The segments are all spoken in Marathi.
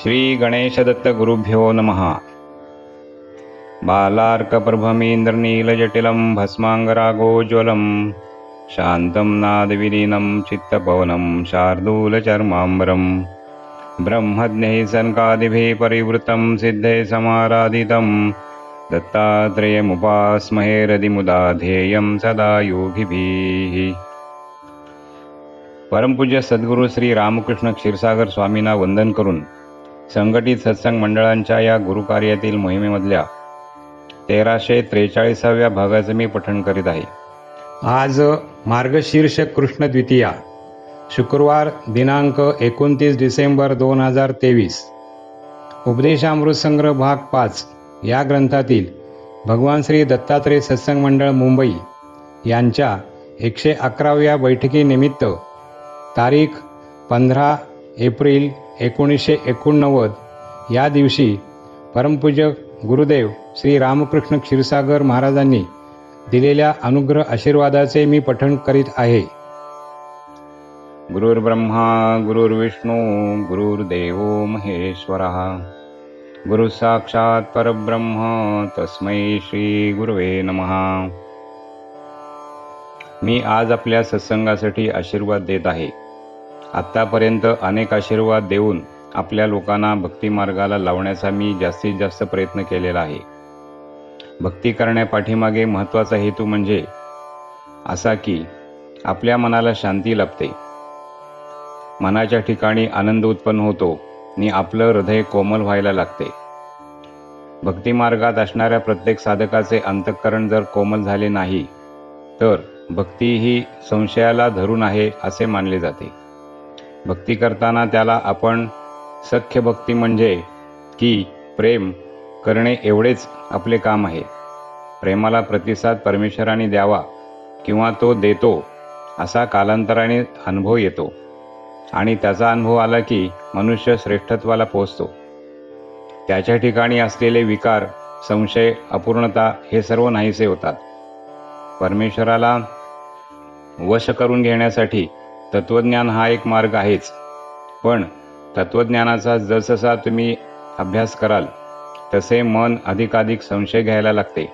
श्री गणेशदत्त गुरुभ्यो नमः। बालार्कप्रभमेन्द्रनीलजटिलं भस्माङ्गरागोज्ज्वलं शान्तं नादविलीनं चित्तपवनं शार्दूलचर्माम्बरं ब्रह्मज्ञैः सनकादिभिः परिवृतं सिद्धे समाराधितं दत्तात्रेयमुपास्महे हृदिमुदा ध्येयं सदा योगिभिः परमपूज्य सद्गुरू श्री रामकृष्ण क्षीरसागर स्वामींना वंदन करून संघटित सत्संग मंडळांच्या या गुरुकार्यातील मोहिमेमधल्या तेराशे त्रेचाळीसाव्या भागाचं मी पठण करीत आहे. आज मार्गशीर्ष कृष्ण द्वितीया शुक्रवार दिनांक एकोणतीस डिसेंबर दोन हजार तेवीस. उपदेशामृत संग्रह भाग पाच या ग्रंथातील भगवान श्री दत्तात्रय सत्संग मंडळ मुंबई यांच्या एकशे अकराव्या बैठकीनिमित्त तारीख पंधरा एप्रिल एकोणीसशे एकोणनव्वद या दिवशी परमपूजक गुरुदेव श्री रामकृष्ण क्षीरसागर महाराजांनी दिलेल्या अनुग्रह आशीर्वादाचे मी पठण करीत आहे. गुरुर्ब्रह्मा गुरुर्विष्णू गुरुर्देव महेश्वर. गुरु साक्षात परब्रह्म तस्मै श्री गुरुवे नमः. मी आज आपल्या सत्संगासाठी आशीर्वाद देत आहे. आत्तापर्यंत अनेक आशीर्वाद देऊन आपल्या लोकांना भक्ती मार्गाला लावण्याचा मी जास्तीत जास्त प्रयत्न केलेला आहे. भक्ती करण्यापाठीमागे महत्त्वाचा हेतू म्हणजे असा की आपल्या मनाला शांती लाभते. मनाच्या ठिकाणी आनंद उत्पन्न होतो आणि आपलं हृदय कोमल व्हायला लागते. भक्ती मार्गात असणाऱ्या प्रत्येक साधकाचे अंतःकरण जर कोमल झाले नाही तर भक्ती ही संशयाला धरून आहे असे मानले जाते. भक्ती करताना त्याला आपण सख्य भक्ती म्हणजे की प्रेम करणे एवढेच आपले काम आहे. प्रेमाला प्रतिसाद परमेश्वराने द्यावा किंवा तो देतो असा कालांतराने अनुभव येतो. आणि त्याचा अनुभव आला की मनुष्य श्रेष्ठत्वाला पोचतो त्याच्या ठिकाणी असलेले विकार संशय अपूर्णता हे सर्व नाहीसे होतात. परमेश्वराला वश करून घेण्यासाठी तत्वज्ञान हा एक मार्ग आहेच. पण तत्वज्ञानाचा जसजसा तुम्ही अभ्यास कराल तसे मन अधिकाधिक संशय घ्यायला लागते.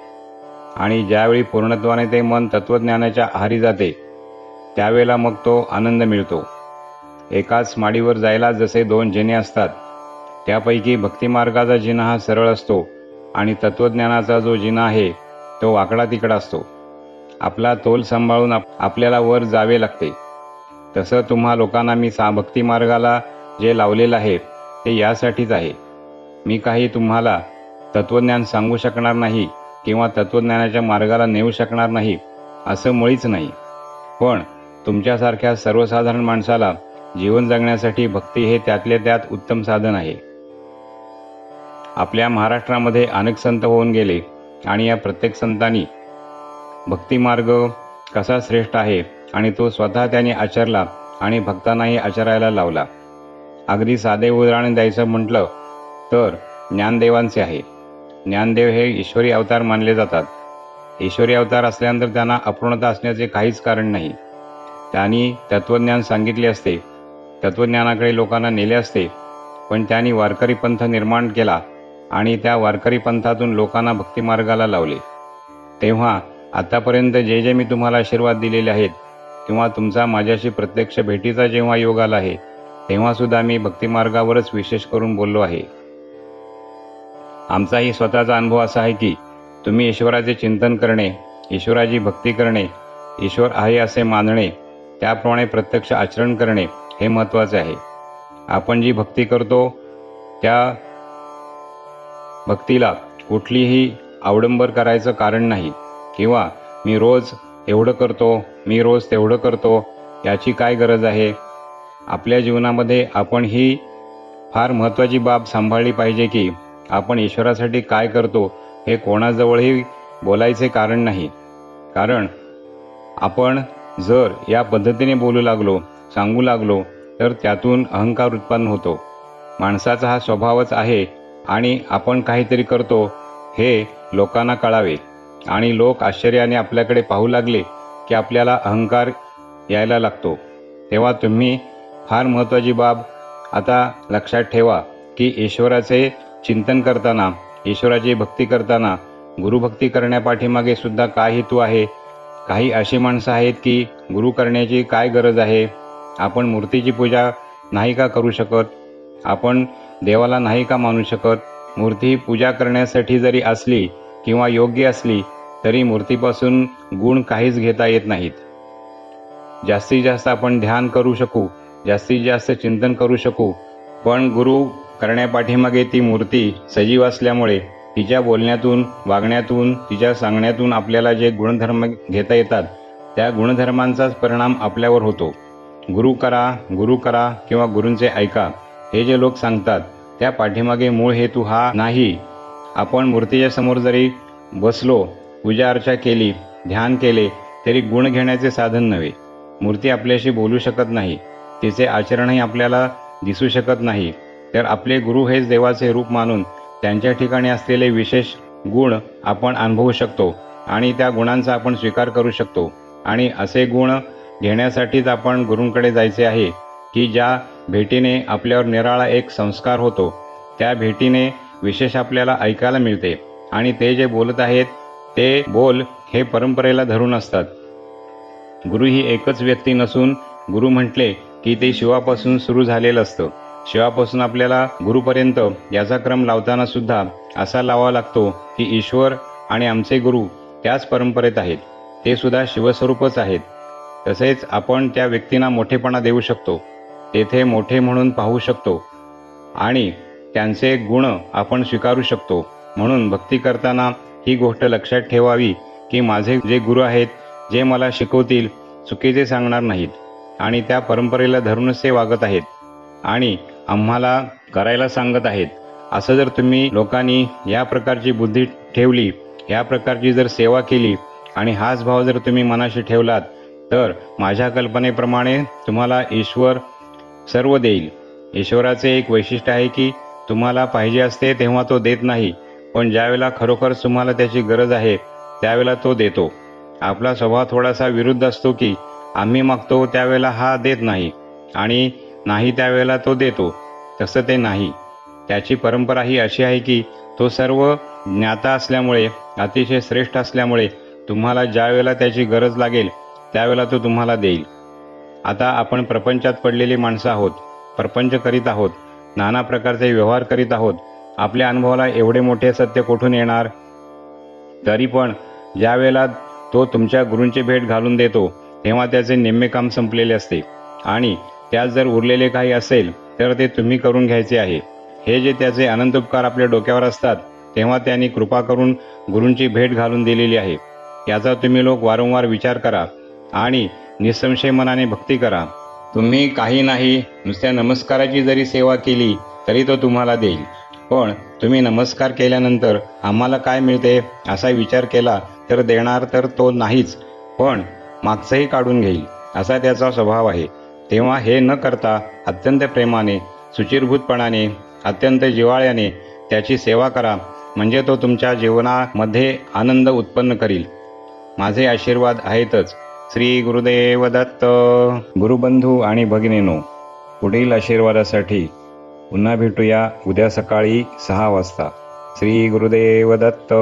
आणि ज्यावेळी पूर्णत्वाने ते मन तत्वज्ञानाच्या आहारी जाते त्यावेळेला मग तो आनंद मिळतो. एकाच माडीवर जायला जसे दोन जिने असतात त्यापैकी भक्तिमार्गाचा जिना हा सरळ असतो आणि तत्वज्ञानाचा जो जिना आहे तो वाकडा तिकडा असतो. आपला तोल सांभाळून आप आपल्याला वर जावे लागते. तसं तुम्हा लोकांना मी सा भक्ती मार्गाला जे लावलेलं आहे ते यासाठीच आहे. मी काही तुम्हाला तत्वज्ञान सांगू शकणार नाही किंवा तत्वज्ञानाच्या मार्गाला नेऊ शकणार नाही असं मुळीच नाही. पण तुमच्यासारख्या सर्वसाधारण माणसाला जीवन जगण्यासाठी भक्ती हे त्यातले त्यात उत्तम साधन आहे. आपल्या महाराष्ट्रामध्ये अनेक संत होऊन गेले आणि या प्रत्येक संतांनी भक्तिमार्ग कसा श्रेष्ठ आहे आणि तो स्वतः त्याने आचरला आणि भक्तांनाही आचरायला लावला. अगदी साधे उदाहरण द्यायचं म्हटलं तर ज्ञानदेवांचे आहे. ज्ञानदेव हे ईश्वरी अवतार मानले जातात. ईश्वरी अवतार असल्यानंतर त्यांना अपूर्णता असण्याचे काहीच कारण नाही. त्यांनी तत्वज्ञान सांगितले असते. तत्वज्ञानाकडे लोकांना नेले असते. पण त्यांनी वारकरी पंथ निर्माण केला आणि त्या वारकरी पंथातून लोकांना भक्तिमार्गाला लावले. तेव्हा आतापर्यंत जे जे मी तुम्हाला आशीर्वाद दिलेले आहेत किंवा तुमचा माझ्याशी प्रत्यक्ष भेटीचा जेव्हा योग आला आहे तेव्हासुद्धा मी भक्तिमार्गावरच विशेष करून बोललो आहे. आमचाही स्वतःचा अनुभव असा आहे की तुम्ही ईश्वराचे चिंतन करणे ईश्वराची भक्ती करणे ईश्वर आहे असे मानणे त्याप्रमाणे प्रत्यक्ष आचरण करणे हे महत्त्वाचे आहे. आपण जी भक्ती करतो त्या भक्तीला कुठलीही आवडंबर करायचं कारण नाही. किंवा मी रोज एवढं करतो मी रोज तेवढं करतो याची काय गरज आहे? आपल्या जीवनामध्ये आपण ही फार महत्त्वाची बाब सांभाळली पाहिजे की आपण ईश्वरासाठी काय करतो हे कोणाजवळही बोलायचे कारण नाही. कारण आपण जर या पद्धतीने बोलू लागलो सांगू लागलो तर त्यातून अहंकार उत्पन्न होतो. माणसाचा हा स्वभावच आहे आणि आपण काहीतरी करतो हे लोकांना कळावे. आणि लोक आश्चर्याने आपल्याकडे पाहू लागले की आपल्याला अहंकार यायला लागतो. तेव्हा तुम्ही फार महत्त्वाची बाब आता लक्षात ठेवा की ईश्वराचे चिंतन करताना ईश्वराची भक्ती करताना गुरुभक्ती करण्यापाठीमागे सुद्धा काय हेतू आहे? काही अशी माणसं आहेत की गुरु करण्याची काय गरज आहे? आपण मूर्तीची पूजा नाही का करू शकत? आपण देवाला नाही का मानू शकत? मूर्ती पूजा करण्यासाठी जरी असली किंवा योग्य असली तरी मूर्तीपासून गुण काहीच घेता येत नाहीत. जास्तीत जास्त आपण ध्यान करू शकू जास्तीत जास्त चिंतन करू शकू पण गुरु करण्यापाठीमागे ती मूर्ती सजीव असल्यामुळे तिच्या बोलण्यातून वागण्यातून तिच्या सांगण्यातून आपल्याला जे गुणधर्म घेता येतात त्या गुणधर्मांचाच परिणाम आपल्यावर होतो. गुरु करा गुरु करा किंवा गुरूंचे ऐका हे जे लोक सांगतात त्या पाठीमागे मूळ हेतू हा नाही. आपण मूर्तीच्या समोर जरी बसलो पूजा अर्चा केली ध्यान केले तरी गुण घेण्याचे साधन नव्हे. मूर्ती आपल्याशी बोलू शकत नाही. तिचे आचरणही आपल्याला दिसू शकत नाही. तर आपले गुरु हेच देवाचे रूप मानून त्यांच्या ठिकाणी असलेले विशेष गुण आपण अनुभवू शकतो आणि त्या गुणांचा आपण स्वीकार करू शकतो. आणि असे गुण घेण्यासाठीच आपण गुरूंकडे जायचे आहे की ज्या भेटीने आपल्यावर निराळा एक संस्कार होतो त्या भेटीने विशेष आपल्याला ऐकायला मिळते. आणि ते जे बोलत आहेत ते बोल हे परंपरेला धरून असतात. गुरु ही एकच व्यक्ती नसून गुरु म्हटले की ते शिवापासून सुरू झालेलं असतं. शिवापासून आपल्याला गुरुपर्यंत याचा क्रम लावताना सुद्धा असा लावा लागतो की ईश्वर आणि आमचे गुरु त्याच परंपरेत आहेत. ते सुद्धा शिवस्वरूपच आहेत. तसेच आपण त्या व्यक्तींना मोठेपणा देऊ शकतो. तेथे मोठे म्हणून पाहू शकतो. आणि त्यांचे गुण आपण स्वीकारू शकतो. म्हणून भक्ती करताना ही गोष्ट लक्षात ठेवावी की माझे जे गुरु आहेत जे मला शिकवतील चुकीचे सांगणार नाहीत आणि त्या परंपरेला धरूनच ते वागत आहेत आणि आम्हाला करायला सांगत आहेत. असं जर तुम्ही लोकांनी या प्रकारची बुद्धी ठेवली या प्रकारची जर सेवा केली आणि हाच भाव जर तुम्ही मनाशी ठेवलात तर माझ्या कल्पनेप्रमाणे तुम्हाला ईश्वर सर्व देईल. ईश्वराचे एक वैशिष्ट्य आहे की तुम्हाला पाहिजे असते तेव्हा तो देत नाही. पण ज्यावेळेला खरोखर तुम्हाला त्याची गरज आहे त्यावेळेला तो देतो. आपला स्वभाव थोडासा विरुद्ध असतो की आम्ही मागतो त्यावेळेला हा देत नाही. आणि नाही त्यावेळेला तो देतो. तसं ते नाही. त्याची परंपरा ही अशी आहे की तो सर्व ज्ञाता असल्यामुळे अतिशय श्रेष्ठ असल्यामुळे तुम्हाला ज्या वेळेला त्याची गरज लागेल त्यावेळेला तो तुम्हाला देईल. आता आपण प्रपंचात पडलेली माणसं आहोत प्रपंच करीत आहोत. नाना प्रकारचे व्यवहार करीत आहोत. आपल्या अनुभवाला एवढे मोठे सत्य कुठून येणार? तरी पण ज्यावेळेला तो तुमच्या गुरूंची भेट घालून देतो तेव्हा त्याचे निम्मे काम संपलेले असते. आणि त्यात जर उरलेले काही असेल तर ते तुम्ही करून घ्यायचे आहे. हे जे त्याचे अनंत उपकार आपल्या डोक्यावर असतात तेव्हा त्यांनी कृपा करून गुरूंची भेट घालून दिलेली आहे. याचा तुम्ही लोक वारंवार विचार करा आणि निसंशय मनाने भक्ती करा. तुम्ही काही नाही नुसत्या नमस्काराची जरी सेवा केली तरी तो तुम्हाला देईल. पण तुम्ही नमस्कार केल्यानंतर आम्हाला काय मिळते असा विचार केला तर देणार तर तो नाहीच पण मागचंही काढून घेईल असा त्याचा स्वभाव आहे. तेव्हा हे न करता अत्यंत प्रेमाने सुचिरभूतपणाने अत्यंत जिव्हाळ्याने त्याची सेवा करा म्हणजे तो तुमच्या जीवनामध्ये आनंद उत्पन्न करील. माझे आशीर्वाद आहेतच. श्री गुरुदेव दत्त. गुरुबंधू आणि भगिनीनो पुढील आशीर्वादासाठी पुन्हा भेटूया उद्या सकाळी सहा वाजता. श्री गुरुदेव दत्त.